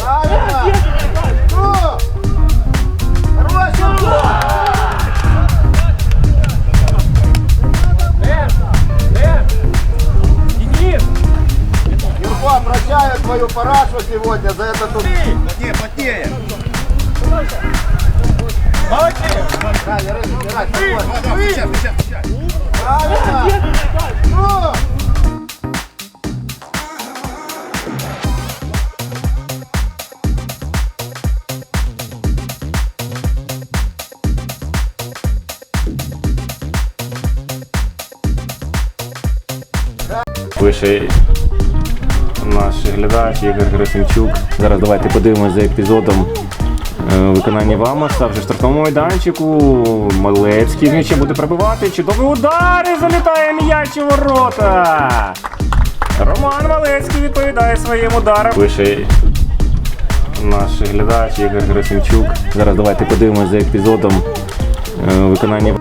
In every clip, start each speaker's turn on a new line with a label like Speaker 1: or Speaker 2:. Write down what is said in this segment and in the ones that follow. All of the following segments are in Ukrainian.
Speaker 1: Правильно! Ну! Хорошо! Юрко, прощаю твою парашу сегодня за это тут.
Speaker 2: Не, потнее.
Speaker 1: Да, не рысь, не рысь, спокойно.
Speaker 2: Сейчас, сейчас, сейчас.
Speaker 1: Правильно!
Speaker 3: Пише наш глядач Ігор Герасимчук. Зараз давайте подивимося за епізодом е, виконання Вамоса. Вже в штрафному майданчику. Малецький м'ячем буде пробивати. Чудовий удар і залітає м'яч у ворота. Роман Малецький відповідає своїм ударом. Пише наш глядач Ігор Герасимчук. Зараз давайте подивимося за епізодом е, виконання.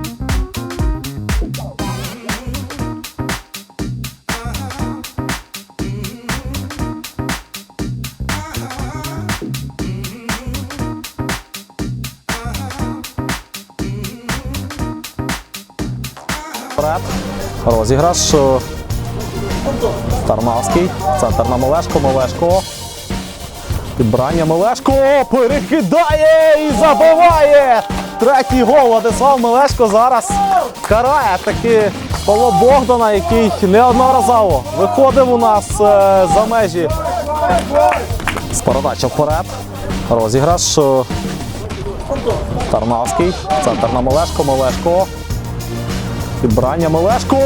Speaker 4: Розіграш. Тарнавський. Центр на Мелешко. Мелешко. Підбрання Мелешко. Перекидає і забиває. Третій гол. Владислав Мелешко зараз карає таки Павло Богдана, який неодноразово виходив у нас е, за межі. З передача вперед. Розіграш. Тарнавський. Центр на Мелешко. Мелешко. Підбрання Мелешко